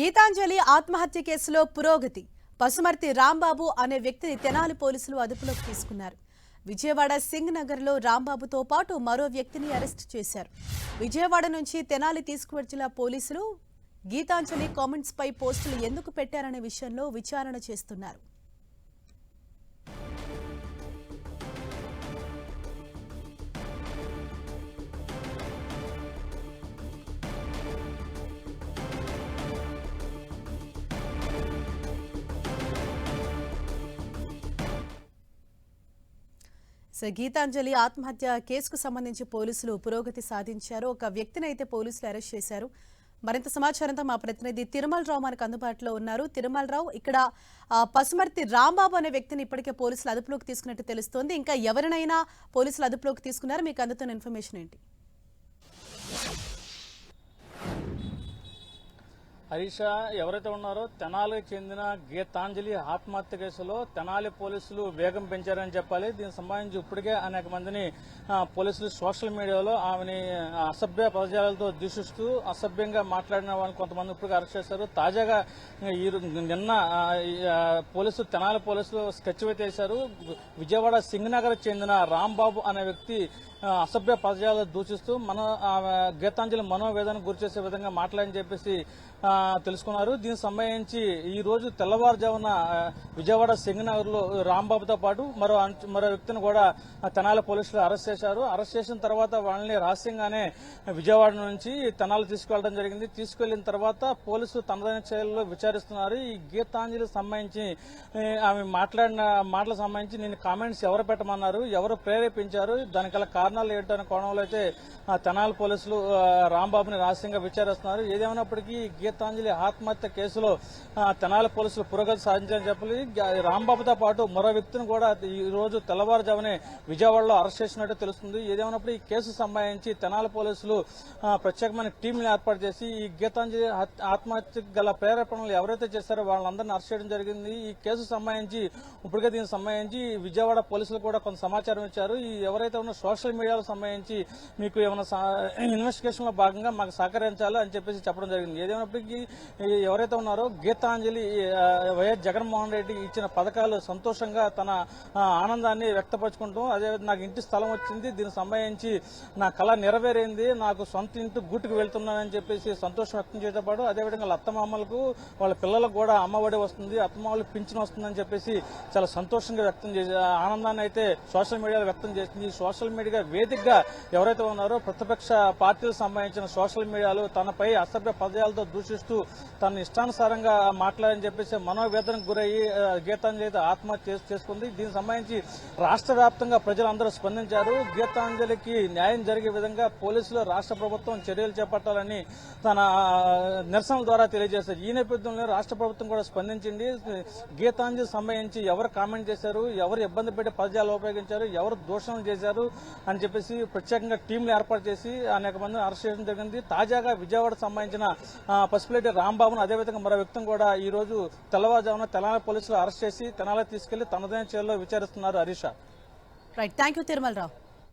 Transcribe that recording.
గీతాంజలి ఆత్మహత్య కేసులో పురోగతి. పసుమర్తి రాంబాబు అనే వ్యక్తిని తెనాలి పోలీసులు అదుపులోకి తీసుకున్నారు. విజయవాడ సింగ్ నగర్లో రాంబాబుతో పాటు మరో వ్యక్తిని అరెస్ట్ చేశారు. విజయవాడ నుంచి తెనాలి తీసుకువచ్చిన పోలీసులు గీతాంజలి కామెంట్స్పై పోస్టులు ఎందుకు పెట్టారనే విషయంలో విచారణ చేస్తున్నారు. సో గీతాంజలి ఆత్మహత్య కేసుకు సంబంధించి పోలీసులు పురోగతి సాధించారు. ఒక వ్యక్తిని అయితే పోలీసులు అరెస్ట్ చేశారు. మరింత సమాచారంతో మా ప్రతినిధి తిరుమల రావు మనకు అందుబాటులో ఉన్నారు. తిరుమల రావు ఇక్కడ పసుమర్తి రాంబాబు అనే వ్యక్తిని ఇప్పటికే పోలీసులు అదుపులోకి తీసుకున్నట్టు తెలుస్తోంది. ఇంకా ఎవరినైనా పోలీసులు అదుపులోకి తీసుకున్నారు? మీకు అందుతున్న ఇన్ఫర్మేషన్ ఏంటి? హరీష ఎవరైతే ఉన్నారో తెనాలికి చెందిన గీతాంజలి ఆత్మహత్య కేసులో తెనాలి పోలీసులు వేగం పెంచారని చెప్పాలి. దీనికి సంబంధించి ఇప్పటికే అనేక మందిని పోలీసులు సోషల్ మీడియాలో ఆమెని అసభ్య పదజాలతో దూషిస్తూ అసభ్యంగా మాట్లాడిన వాళ్ళని కొంతమంది ఇప్పటికే అరెస్ట్ చేశారు. తాజాగా ఈ నిన్న పోలీసులు తెనాలి పోలీసులు స్కెచ్ వేశారు విజయవాడ సింగనగర్ చెందిన రాంబాబు అనే వ్యక్తి అసభ్య పదజాలు దూషిస్తూ మన గీతాంజలి మనోవేదాన్ని గురి చేసే విధంగా మాట్లాడని చెప్పేసి తెలుసుకున్నారు. దీనికి సంబంధించి ఈ రోజు తెల్లవారుజామున విజయవాడ సింగనగర్లో రాంబాబుతో పాటు మరో మరో వ్యక్తిని కూడా తెనాల తెనాలి పోలీసులు అరెస్ట్ చేశారు. అరెస్ట్ చేసిన తర్వాత వాళ్ళని రహస్యంగానే విజయవాడ నుంచి తెనాలి తీసుకెళ్ళడం జరిగింది. తీసుకెళ్ళిన తర్వాత పోలీసులు తనదైన చర్యల్లో విచారిస్తున్నారు. ఈ గీతాంజలి సంబంధించి ఆమె మాట్లాడిన మాటలకు సంబంధించి నేను కామెంట్స్ ఎవరు పెట్టమన్నారు ఎవరు ప్రేరేపించారు దానికల కారణం కారణాలు ఏంటనే కోణంలో అయితే తెనాలి పోలీసులు రాంబాబుని రహస్యంగా విచారిస్తున్నారు. ఏదేమైనప్పటికీ గీతాంజలి ఆత్మహత్య కేసులో తెనాల తెనాలి పోలీసులు పురోగతి సాధించారని చెప్పాలి రాంబాబుతో పాటు మరో వ్యక్తిని కూడా ఈ రోజు తెల్లవారుజామునే విజయవాడలో అరెస్ట్ చేసినట్టు తెలుస్తుంది. ఏదేమైనప్పుడు ఈ కేసు సంబంధించి తెనాలి పోలీసులు ప్రత్యేకమైన టీంలు ఏర్పాటు చేసి ఈ గీతాంజలి ఆత్మహత్య ఆత్మహత్యకు గల ప్రేరేపణలు ఎవరైతే చేశారో వాళ్ళందరినీ అరెస్ట్ చేయడం జరిగింది. ఈ కేసు సంబంధించి ఇప్పటికే దీనికి సంబంధించి విజయవాడ పోలీసులు కూడా కొంత సమాచారం ఇచ్చారు. ఈ ఎవరైతే ఉన్న సోషల్ మీడియాకు సంబంధించి మీకు ఏమైనా ఇన్వెస్టిగేషన్లో భాగంగా మాకు సహకరించాలి అని చెప్పేసి చెప్పడం జరిగింది. ఏదైనప్పటికీ ఎవరైతే ఉన్నారో గీతాంజలి వైఎస్ జగన్మోహన్ రెడ్డి ఇచ్చిన పథకాలు సంతోషంగా తన ఆనందాన్ని వ్యక్తపరచుకుంటాం అదే నాకు ఇంటి స్థలం వచ్చింది దీనికి సంబంధించి నా కళ నెరవేరింది నాకు సొంత ఇంటి గుట్టుకు వెళ్తున్నానని చెప్పేసి సంతోషం వ్యక్తం చేయడంతో పాటు అదేవిధంగా వాళ్ళ అత్తమామలకు వాళ్ళ పిల్లలకు కూడా అమ్మఒడి వస్తుంది అత్తమామలు పింఛన్ వస్తుందని చెప్పేసి చాలా సంతోషంగా వ్యక్తం చేసి ఆ ఆనందాన్ని అయితే సోషల్ మీడియాలో వ్యక్తం చేసింది. ఈ సోషల్ మీడియా వేదికగా ఎవరైతే ఉన్నారో ప్రతిపక్ష పార్టీలకు సంబంధించిన సోషల్ మీడియాలో తనపై అసభ్య పదయాలతో దూషిస్తూ తన ఇష్టానుసారంగా మాట్లాడని చెప్పేసి మనోవేదనకు గురయ్యి గీతాంజలి అయితే ఆత్మహత్య చేసుకుంది. దీనికి సంబంధించి రాష్ట్ర వ్యాప్తంగా ప్రజలందరూ స్పందించారు. గీతాంజలికి న్యాయం జరిగే విధంగా పోలీసులు రాష్ట్ర ప్రభుత్వం చర్యలు చేపట్టాలని తన నిరసన నిరసనల ద్వారా తెలియజేశారు. ఈ నేపథ్యంలో రాష్ట్ర ప్రభుత్వం కూడా స్పందించింది. గీతాంజలి సంబంధించి ఎవరు కామెంట్ చేశారు? ఎవరు ఇబ్బంది పెట్టే పదజాలు ఉపయోగించారు? ఎవరు దూషణలు చేశారు? అని చెప్పేసి ప్రత్యేకంగా టీంలు ఏర్పాటు చేసి అనేక మందిని అరెస్ట్ చేయడం జరిగింది. తాజాగా విజయవాడ సంబంధించిన పసిపిలేటి రాంబాబును అదేవిధంగా మరో వ్యక్తిని కూడా ఈ రోజు తెల్లవారుజామున తెలంగాణ పోలీసులు అరెస్ట్ చేసి తెనాలి తీసుకెళ్ళి తనదైన చర్యల్లో విచారిస్తున్నారు Harish. Right thank you Tirumalarao.